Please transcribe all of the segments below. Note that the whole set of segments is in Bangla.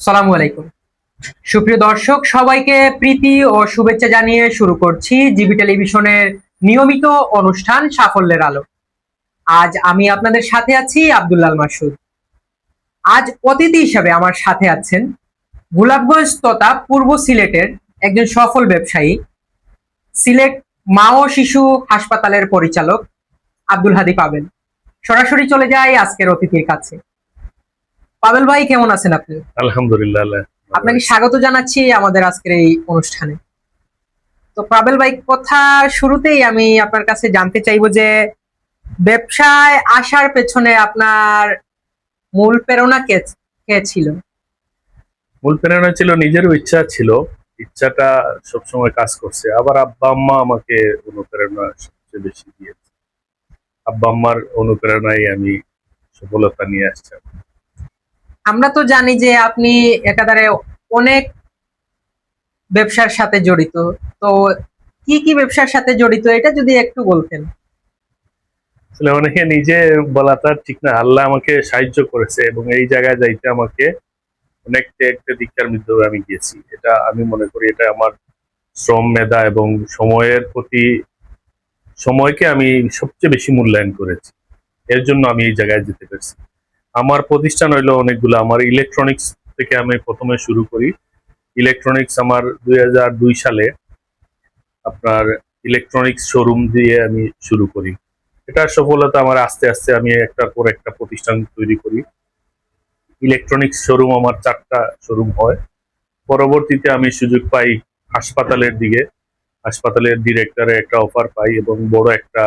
সালামু আলাইকুম। সুপ্রিয় দর্শক, সবাইকে প্রীতি ও শুভেচ্ছা জানিয়ে শুরু করছি জিবি টেলিভিশনের নিয়মিত অনুষ্ঠান সাফল্যের আলো। আজ আমি আপনাদের সাথে আছি আব্দুল্লাল মাসুদ। আজ অতিথি হিসাবে আমার সাথে আছেন গোলাপগঞ্জ তথা পূর্ব সিলেটের একজন সফল ব্যবসায়ী, সিলেট মা ও শিশু হাসপাতালের পরিচালক আব্দুল হাদি পাবেন। সরাসরি চলে যাই আজকের অতিথির কাছে। পাবেল ভাই কেমন আছেন আপনি? আলহামদুলিল্লাহ আপনাকে স্বাগত জানাচ্ছি আমাদের আজকের এই অনুষ্ঠানে। তো পাবেল ভাই কথা শুরুতেই আমি আপনার কাছে জানতে চাইব যে ব্যবসায় আসার পেছনে আপনার মূল প্রেরণা কে কে ছিল? মূল প্রেরণা ছিল নিজেরও ইচ্ছা ছিল। ইচ্ছাটা সবসময় কাজ করছে। আবার আব্বা আম্মা আমাকে অনুপ্রেরণা সবচেয়ে বেশি দিয়েছে। আব্বা আম্মার অনুপ্রেরণায় আমি সফলতা নিয়ে আসছি। আমরা তো জানি যে আপনি একাধারে অনেক ব্যবসার সাথে জড়িত। তো কি কি ব্যবসার সাথে জড়িত, এটা যদি একটু বলতেন। আসলে অনেকে নিজে বলাটা ঠিক না, আল্লাহ আমাকে সাহায্য করেছে এবং এই জায়গায় যাইতে আমাকে অনেক একটা দীক্ষার মাধ্যমে আমি গেছি এটা আমি মনে করি এটা আমার শ্রম, মেধা এবং সময়ের প্রতি, সময়কে আমি সবচেয়ে বেশি মূল্যায়ন করেছি। এর জন্য আমি এই জায়গায় যেতে পেরেছি। আমার প্রতিষ্ঠান হইল অনেকগুলো। আমার ইলেকট্রনিক্স থেকে আমি প্রথমে শুরু করি। ইলেকট্রনিক্স আমার দুই হাজার দুই সালে আপনার ইলেকট্রনিক্স শোরুম দিয়ে আমি শুরু করি। এটার সফলতা আমার আস্তে আস্তে আমি একটার পর একটা প্রতিষ্ঠান তৈরি করি। ইলেকট্রনিক্স শোরুম আমার চারটা শোরুম হয়। পরবর্তীতে আমি সুযোগ পাই হাসপাতালের দিকে। হাসপাতালের ডিরেক্টরে একটা অফার পাই এবং বড় একটা,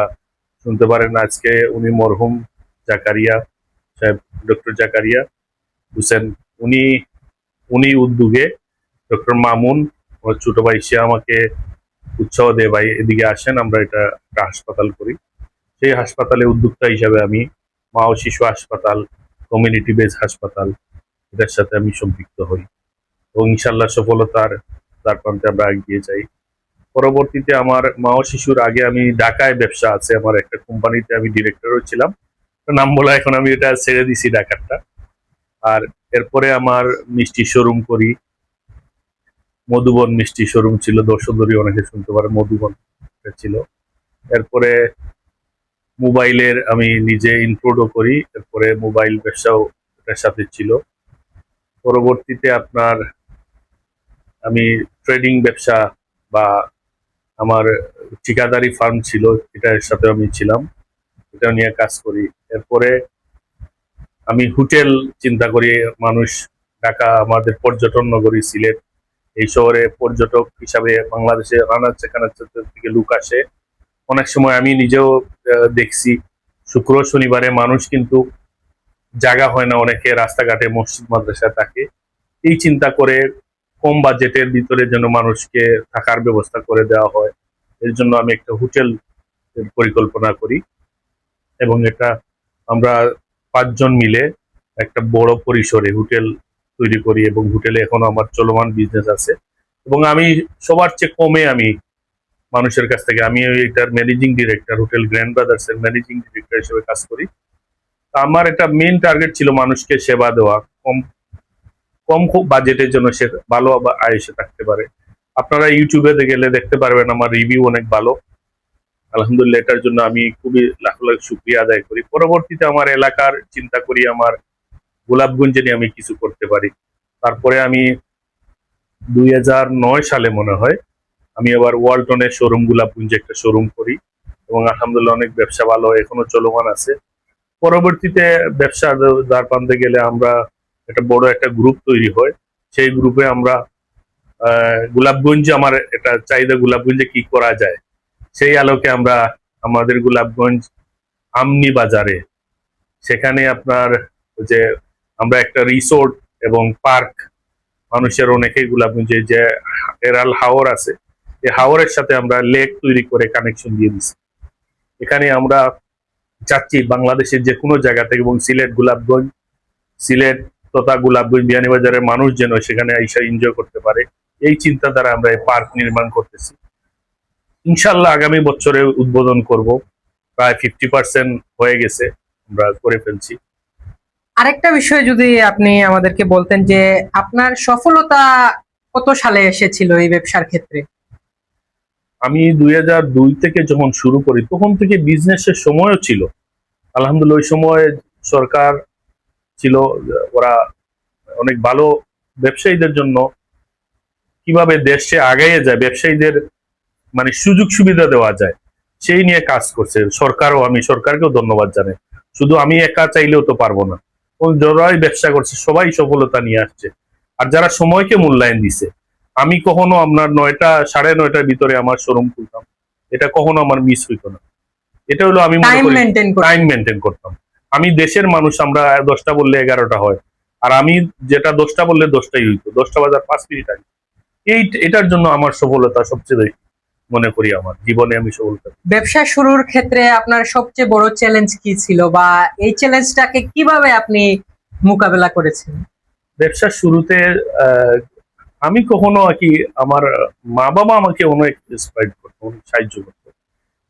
শুনতে পারেন আজকে উনি মরহুম জাকারিয়া। সাহেব, ডক্টর জাকারিয়া হুসেন, উনি উনি উদ্যোগে ডক্টর মামুন ওর ছোট ভাই সে আমাকে উৎসাহ দেয়, ভাই, এদিকে আসেন, আমরা এটা একটা হাসপাতাল করি। সেই হাসপাতালে উদ্যোক্তা হিসাবে আমি মা ও শিশু হাসপাতাল, কমিউনিটি বেস হাসপাতাল, এটার সাথে আমি সম্পৃক্ত হই। এবং ইনশাল্লাহ সফলতার তার প্রান্তে আমরা এগিয়ে যাই। পরবর্তীতে আমার মা ও শিশুর আগে আমি ঢাকায় ব্যবসা আছে, আমার একটা কোম্পানিতে আমি ডিরেক্টরও ছিলাম। নাম বলা এখন আমি এটা ছেড়ে দিছি ঢাকারটা আর এরপরে আমার মিষ্টি শোরুম করি। মধুবন মিষ্টি শোরুম ছিল দর্শদরি অনেকে শুনতে পারে, মধুবন ছিল। এরপরে মোবাইলের আমি নিজে ইনক্লুডও করি, এরপরে মোবাইল ব্যবসাও এটার সাথে ছিল। পরবর্তীতে আপনার আমি ট্রেডিং ব্যবসা বা আমার ঠিকাদারি ফার্ম ছিল, এটার সাথে আমি ছিলাম। এটা নিয়ে কাজ করি। এরপরে আমি হোটেল চিন্তা করি, মানুষ ঢাকা, আমাদের পর্যটন নগরী, সিলেট, এই শহরে পর্যটক হিসাবে বাংলাদেশে রানাচ্ছে কানাচ্ছে থেকে লোক আসে। অনেক সময় আমি নিজেও দেখছি, শুক্র শনিবারে মানুষ কিন্তু জায়গা হয় না, অনেকে রাস্তাঘাটে মসজিদ মাদ্রাসা থাকে। এই চিন্তা করে কম বাজেটের ভিতরে যেন মানুষকে থাকার ব্যবস্থা করে দেওয়া হয়। এর জন্য আমি একটা হোটেল পরিকল্পনা করি। এবং এটা আমরা পাঁচজন মিলে একটা বড় পরিসরে হোটেল তৈরি করি এবং হোটেলে এখনও আমার চলমান বিজনেস আছে। এবং আমি সবার চেয়ে কমে আমি মানুষের কাছ থেকে, আমি এটার managing director Hotel Grand Brothers এর ম্যানেজিং ডিরেক্টর হিসেবে কাজ করি। আমার একটা মেন টার্গেট ছিল মানুষকে সেবা দেওয়া, কম কম খুব বাজেটের জন্য সে ভালো আয়েসে থাকতে পারে। আপনারা ইউটিউবে গেলে দেখতে পারবেন, আমার রিভিউ অনেক ভালো। আলহামদুলিল্লাহ, এটার জন্য আমি খুবই লাখ লাখ শুক্রিয়া আদায় করি। পরবর্তীতে আমার এলাকার চিন্তা করি, আমার গোলাপগঞ্জে নিয়ে আমি কিছু করতে পারি। তারপরে আমি দুই হাজার নয় সালে মনে হয়, আমি আবার ওয়ালটনের শোরুম গোলাপগঞ্জে একটা শোরুম করি এবং আলহামদুলিল্লাহ অনেক ব্যবসা ভালো, এখনও চলমান আছে। পরবর্তীতে ব্যবসা দ্বার প্রান্তে গেলে আমরা একটা বড় একটা গ্রুপ তৈরি হয়। সেই গ্রুপে আমরা গোলাপগঞ্জে আমার এটা চাহিদা গোলাপগঞ্জে কি করা যায়? সেই আলোকে আমরা আমাদের গোলাপগঞ্জ আমনি বাজারে। সেখানে আপনার যে আমরা একটা রিসোর্ট এবং পার্ক, মানুষের অনেকেই গোলাপগঞ্জে যে এরাল হাওর আছে, এই হাওরের সাথে আমরা লেক তৈরি করে কানেকশন দিয়ে দিচ্ছি এখানে আমরা চাচ্ছি বাংলাদেশের যে কোনো জায়গা থেকে এবং সিলেট গোলাপগঞ্জ, সিলেট তথা গোলাপগঞ্জ বিয়ানীবাজারের মানুষ যেন সেখানে আইসা এনজয় করতে পারে। এই চিন্তা দ্বারা আমরা এই পার্ক নির্মাণ করতেছি। ইনশাল্লাহ আগামী বছরে উদ্বোধন করব। প্রায় ফিফটি পার্সেন্ট হয়ে গেছে আমরা করে ফেলছি। আরেকটা বিষয় যদি আপনি আমাদেরকে বলতেন যে আপনার সফলতা কত সালে এসেছিল এই ব্যবসার ক্ষেত্রে? আমি দুই হাজার দুই থেকে যখন শুরু করি তখন থেকে বিজনেসের সময়ও ছিল। আলহামদুলিল্লাহ ওই সময় সরকার ছিল ওরা অনেক ভালো ব্যবসায়ীদের জন্য কীভাবে দেশে আগাইয়ে যায় ব্যবসায়ীদের মানে সুযোগ সুবিধা দেওয়া যায় সেই নিয়ে কাজ করছে। সরকারও আমি সরকারকেও ধন্যবাদ জানাই। শুধু আমি একা চাইলেও তো পারব না। যারাই ব্যবসা করছে সবাই সফলতা নিয়ে আসছে। আর যারা সময়কে মূল্যায়ন দিছে আমি কখনো আপনার নয়টা সাড়ে নয়টার ভিতরে আমার শোরুম খুলতাম। এটা কখনো আমার মিস হইতো না। এটা হলো আমি টাইম মেনটেন টাইম মেনটেন করতাম। আমি দেশের মানুষ আমরা দশটা বললে এগারোটা হয়। আর আমি যেটা দশটা বললে দশটাই হইতো। দশটা বাজার পাঁচ মিনিট আগে। এই এটার জন্য আমার সফলতা সবচেয়ে বেশি। মনে করি আমার জীবনে আমি সফলতা ব্যবসা শুরুর ক্ষেত্রে আপনার সবচেয়ে বড় চ্যালেঞ্জ কি ছিল বা এই চ্যালেঞ্জটাকে কীভাবে আপনি মোকাবেলা করেছেন? ব্যবসার শুরুতে আমি কখনো আর কি আমার মা বাবা আমাকে অনেক ইন্সপায়ার করতো অনেক সাহায্য করতো।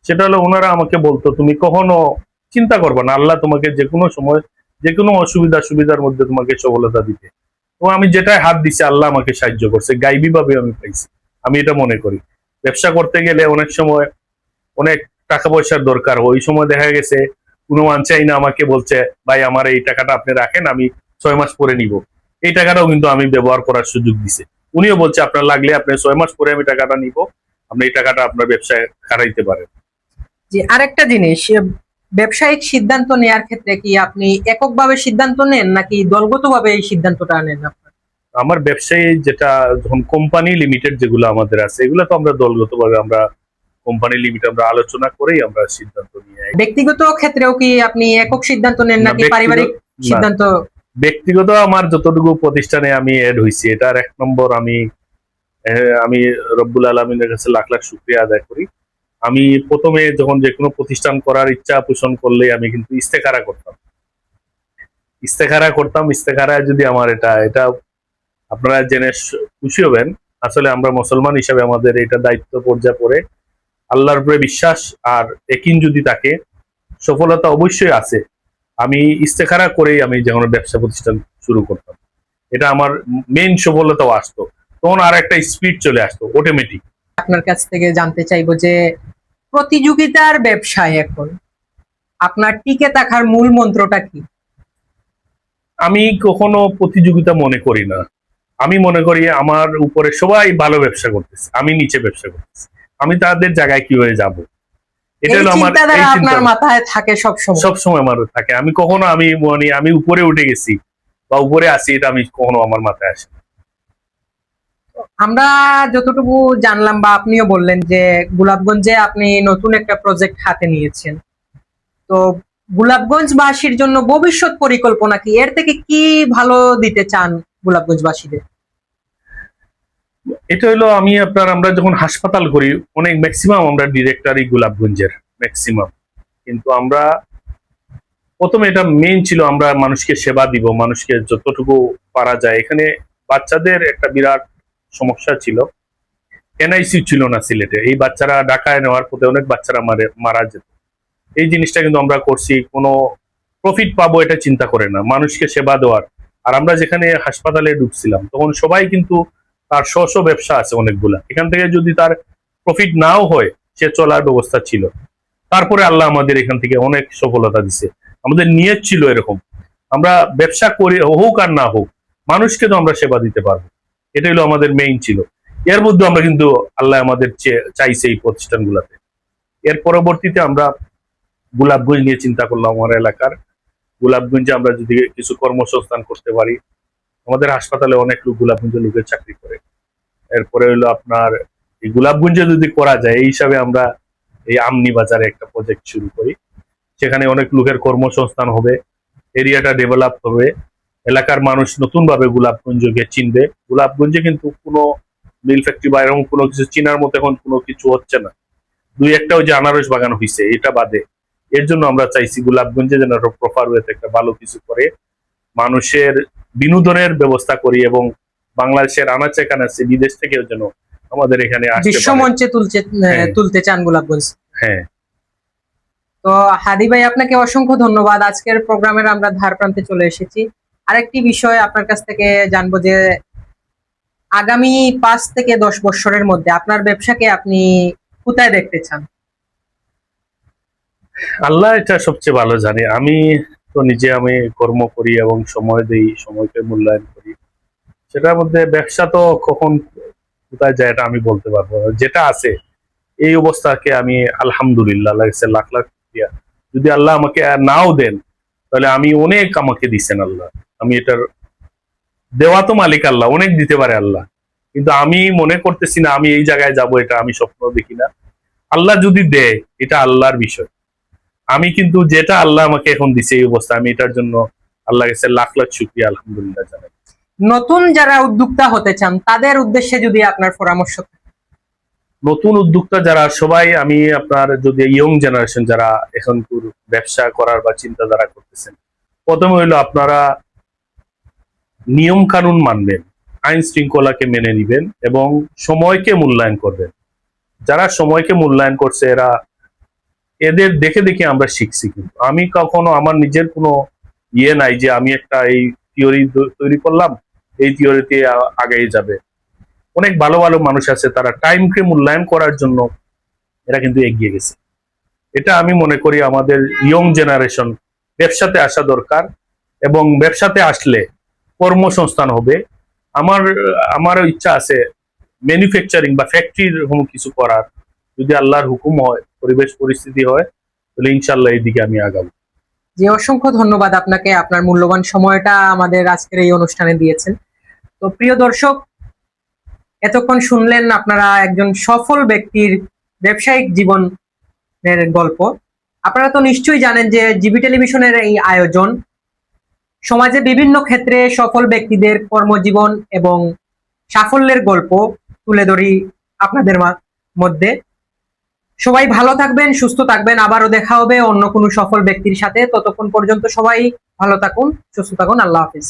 সেটা হলো ওনারা আমাকে বলতো তুমি কখনো চিন্তা করবে না আল্লাহ তোমাকে যে কোনো সময় যে কোনো অসুবিধা সুবিধার মধ্যে তোমাকে সফলতা দিতে তো আমি যেটাই হাত দিছি আল্লাহ আমাকে সাহায্য করছে গাইবি ভাবে আমি পাইছি। আমি এটা মনে করি। ব্যবসা করতে গেলে অনেক সময় অনেক টাকা পয়সার দরকার ওই সময় দেখা গেছে, কোনো মানচাই না আমাকে বলছে, ভাই, আমার এই টাকাটা আপনি রাখেন, আমি ছয় মাস পরে নিব। এই টাকাটাও কিন্তু আমি ব্যবহার করার সুযোগ দিছে। উনিও বলছে, আপনার লাগলে আপনি ছয় মাস পরে আমি টাকাটা নিব, আপনি এই টাকাটা আপনার ব্যবসায় খাটাইতে পারেন। যে আরেকটা জিনিস ব্যবসায়িক সিদ্ধান্ত নেয়ার ক্ষেত্রে কি আপনি এককভাবে সিদ্ধান্ত নেন, নাকি দলগতভাবে এই সিদ্ধান্তটা নেন? আমার ব্যবসায়ী যেটা যখন কোম্পানি লিমিটেড যেগুলো আমাদের আছে এগুলো তো আমরা দলগতভাবে আমরা কোম্পানি লিমিট আমরা আলোচনা করেই আমরা সিদ্ধান্ত নিয়ে। ব্যক্তিগত ক্ষেত্রেও কি আপনি একক সিদ্ধান্ত নেন নাকি পারিবারিক সিদ্ধান্ত? ব্যক্তিগত আমার যতটুকু প্রতিষ্ঠানে আমি এড হয়েছি এটার এক নম্বর আমি আমি রব্বুল আলমিনের কাছে লাখ লাখ শুক্রিয়া আদায় করি। আমি প্রথমে যখন যে কোনো প্রতিষ্ঠান করার ইচ্ছা পোষণ করলে আমি কিন্তু ইস্তেখারা করতাম। ইস্তেখারা করতাম ইস্তেখারায় যদি আমার এটা এটা আপনারা জেনে খুশি হবেন। আসলে আমরা মুসলমান হিসাবে আমাদের এটা দায়িত্ব পর্যায়ে পড়ে। আল্লাহর উপরে বিশ্বাস আর একিন যদি থাকে সফলতা অবশ্যই আছে। আমি ইস্তেখারা করেই আমি যে কোনো ব্যবসা প্রতিষ্ঠান শুরু করতাম। এটা আমার মেন সফলতাও আসতো। তখন আর একটা স্পিড চলে আসতো অটোমেটিক আপনার কাছ থেকে জানতে চাইব যে প্রতিযোগিতার ব্যবসায় এখন আপনার টিকে থাকার মূল মন্ত্রটা কি? আমি কখনো প্রতিযোগিতা মনে করি না। আমি মনে করি আমার উপরে সবাই ভালো ব্যবসা করতেছে আমি নিচে ব্যবসা করতেছি। আমি তাদের জায়গায় কীভাবে যাব? এটা হলো আমার আপনার মাথায় থাকে সব সময় সব সময় আমার থাকে। আমি কখনো আমি মানে আমি উপরে উঠে গেছি বা উপরে আছি এটা আমি কখনো আমার মাথায় আসে আমরা যতটুকু জানলাম বা আপনিও বললেন যে গোলাপগঞ্জে আপনি নতুন একটা প্রজেক্ট হাতে নিয়েছেন। তো গোলাপগঞ্জবাসীর জন্য ভবিষ্যৎ পরিকল্পনা কি? এর থেকে কি ভালো দিতে চান? গোলাপগঞ্জবাসীদের? এটা হলো আমি আপনার, আমরা যখন হাসপাতাল করি, অনেক ম্যাক্সিমাম আমরা ডিরেক্টরই গোলাপগঞ্জের ম্যাক্সিমাম কিন্তু আমরা প্রথমে এটা মেইন ছিল আমরা মানুষকে সেবা দিব, মানুষকে যতটুকু পারা যায়। এখানে বাচ্চাদের একটা বিরাট সমস্যা ছিল। এনআইসি ছিল না সিলেটে। এই বাচ্চারা ঢাকায় নেওয়ার পথে অনেক বাচ্চারা মারে, মারা যেত। এই জিনিসটা কিন্তু আমরা করছি, কোনো প্রফিট পাবো এটা চিন্তা করে না। মানুষকে সেবা দেওয়ার আর আমরা যেখানে হাসপাতালে ঢুকছিলাম, তখন সবাই কিন্তু তার স্ব স্ব ব্যবসা আছে অনেকগুলা। এখান থেকে যদি তার প্রফিট নাও হয়, সে চলার ব্যবস্থা ছিল। তারপরে আল্লাহ আমাদের এখান থেকে অনেক সফলতা দিছে। আমাদের নিয়ত ছিল এরকম। আমরা ব্যবসা করি হোক আর না হোক, মানুষকে তো আমরা সেবা দিতে পারব। এটা হলো আমাদের মেইন ছিল। এর মধ্যে আমরা কিন্তু আল্লাহ আমাদের চাইছে এই প্রতিষ্ঠানগুলোতে। এর পরবর্তীতে আমরা গোলাপগঞ্জ নিয়ে চিন্তা করলাম আমার এলাকার। গোলাপগঞ্জে আমরা যদি কিছু কর্মসংস্থান করতে পারি, আমাদের হাসপাতালে অনেক লোক গোলাপগঞ্জে লোকের চাকরি করে। এরপরে হলো আপনার, এই গোলাপগঞ্জে যদি করা যায়, এই হিসাবে আমরা এই আমনি বাজারে একটা প্রজেক্ট শুরু করি। সেখানে অনেক লোকের কর্মসংস্থান হবে, এরিয়াটা ডেভেলপ হবে, এলাকার মানুষ নতুন ভাবে গোলাপগঞ্জকে চিনবে। গোলাপগঞ্জে কিন্তু কোনো মিল ফ্যাক্টরি বা এরকম কোনো কিছু চিনার মতো এখন কোনো কিছু হচ্ছে না। দুই একটা ওই যে আনারস বাগান হয়েছে এটা বাদে। এর জন্য আমরা চাইছি গোলাপগঞ্জে যেন প্রপার ওয়েতে একটা ভালো কিছু করে মানুষের বিনোদনের ব্যবস্থা করি এবং বাংলাদেশের আনাচে কানাচে বিদেশ থেকেও যেন আমাদের এখানে আসতে বিশ্ব মঞ্চে তুলছে হ্যাঁ। তুলতে চান গোলাপগঞ্জ। হ্যাঁ। তো হাদি ভাই আপনাকে অসংখ্য ধন্যবাদ। আজকের প্রোগ্রামের আমরা ধার প্রান্তে চলে এসেছি। আরেকটি বিষয় আপনার কাছ থেকে জানব যে আগামী পাঁচ থেকে দশ বছরের মধ্যে আপনার ব্যবসাকে আপনি কোথায় দেখতে চান? আল্লাহ এটা সবচেয়ে ভালো জানে। আমি তো নিজে আমি কর্ম করি এবং সময় দেই, সময়কে মূল্যায়ন করি। সেটার মধ্যে ব্যবসা তো কখন কোথায় যায় এটা আমি বলতে পারব যেটা আছে, এই অবস্থাকে আমি আলহামদুলিল্লাহ কাছে লাখ লাখ। যদি আল্লাহ আমাকে নাও দেন, তাহলে আমি অনেক আমাকে দিছেন আল্লাহ। আমি এটার দেওয়া তো মালিক আল্লাহ, অনেক দিতে পারে আল্লাহ। কিন্তু আমি মনে করতেছি না আমি এই জায়গায় যাব, এটা আমি স্বপ্ন দেখি না। আল্লাহ যদি দেয়, এটা আল্লাহর বিষয়। আমি কিন্তু যেটা আল্লাহ আমাকে এখন দিছে এই অবস্থা আমি এটার জন্য আল্লাহ কাছে লাখ লাখ শুক্রিয়া আলহামদুলিল্লাহ জানাই নতুন যারা উদ্যোক্তা হতে চান তাদের উদ্দেশ্যে যদি আপনার পরামর্শ। নতুন উদ্যোক্তা যারা সবাই আমি আপনার যদি ইয়ং জেনারেশন যারা এখন ব্যবসা করার বা চিন্তাধারা করতেছেন প্রথমে হইল আপনারা নিয়ম কানুন মানবেন আইন শৃঙ্খলাকে মেনে নিবেন এবং সময়কে মূল্যায়ন করবেন যারা সময়কে মূল্যায়ন করছে এরা এদের দেখে দেখে আমরা শিখছি কিন্তু। আমি কখনো আমার নিজের কোনো ইয়ে নাই যে আমি একটা এই থিওরি তৈরি করলাম, এই থিওরিতে আগে যাবে। অনেক ভালো ভালো মানুষ আছে, তারা টাইমকে মূল্যায়ন করার জন্য এরা কিন্তু এগিয়ে গেছে। এটা আমি মনে করি আমাদের ইয়ং জেনারেশন ব্যবসাতে আসা দরকার এবং ব্যবসাতে আসলে কর্মসংস্থান হবে। আমার আমার ইচ্ছা আছে ম্যানুফ্যাকচারিং বা ফ্যাক্টরির কিছু করার। যদি আল্লাহর হুকুম হয় পরিবেশ পরিস্থিতি হয়, তাহলে ইনশাল্লাহ এই দিকে আমি আগাবো। যে অসংখ্য ধন্যবাদ আপনাকে, আপনার মূল্যবান সময়টা আমাদের আজকের এই অনুষ্ঠানে দিয়েছেন। তো প্রিয় দর্শক, এতক্ষণ শুনলেন আপনারা একজন সফল ব্যক্তির ব্যবসায়িক জীবনের গল্প। আপনারা তো নিশ্চয়ই জানেন যে জিবি টেলিভিশনের এই আয়োজন সমাজে বিভিন্ন ক্ষেত্রে সফল ব্যক্তিদের কর্মজীবন এবং সাফল্যের গল্প তুলে ধরি আপনাদের মধ্যে। সবাই ভালো থাকবেন, সুস্থ থাকবেন। আবারও দেখা হবে অন্য কোনো সফল ব্যক্তির সাথে। ততক্ষণ পর্যন্ত সবাই ভালো থাকুন, সুস্থ থাকুন। আল্লাহ হাফিজ।